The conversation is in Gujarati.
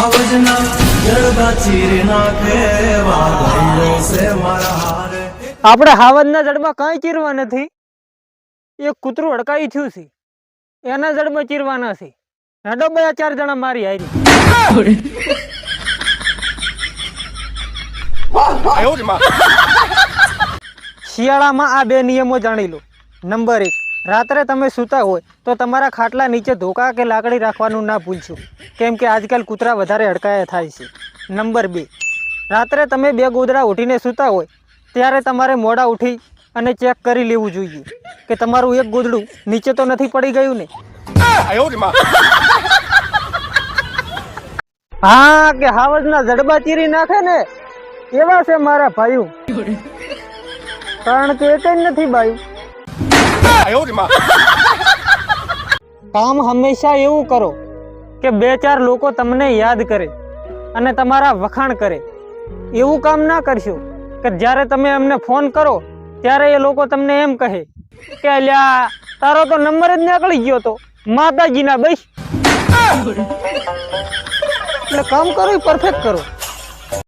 આવજના જડબા ચીરી નાખે વાદળો છે મારા હારે. આપણે હાવજના જડમાં કાંઈ ચીરવા નથી. એ કૂતરું અડકાઈ થયું છે. એના જડમાં ચીરવાના છે. હેડો બે ચાર જણા મારી હારી. શિયાળામાં આ બે નિયમો જાણી લો. નંબર એક રાત્રે તમે સૂતા હોય તો તમારા ખાટલા નીચે ધોકા કે લાકડી રાખવાનું ના ભૂલશો. કેમ કે આજકાલ કૂતરા વધારે અડકાયા થાય છે. નંબર બે. રાત્રે તમે બે ગોદડા ઉઠીને સૂતા હોય, ત્યારે તમારે મોડા ઉઠી અને ચેક કરી લેવું જોઈએ કે તમારું એક ગોદડું નીચે તો નથી પડી ગયું ને? હા, કે હાવજના જડબા ચીરી નાખે ને? એવા છે મારા ભાઈઓ. કારણ કે એક જ નથી કામ હંમેશા એવું કરો કે બે ચાર લોકો તમને યાદ કરે અને તમારા વખાણ કરે. એવું કામ ના કરશો કે જ્યારે તમે એમને ફોન કરો ત્યારે એ લોકો તમને એમ કહે કે અલ્યા, તારો તો નંબર જ નીકળી ગયો તો. માતાજીના બસ. એટલે કામ કરો પરફેક્ટ કરો.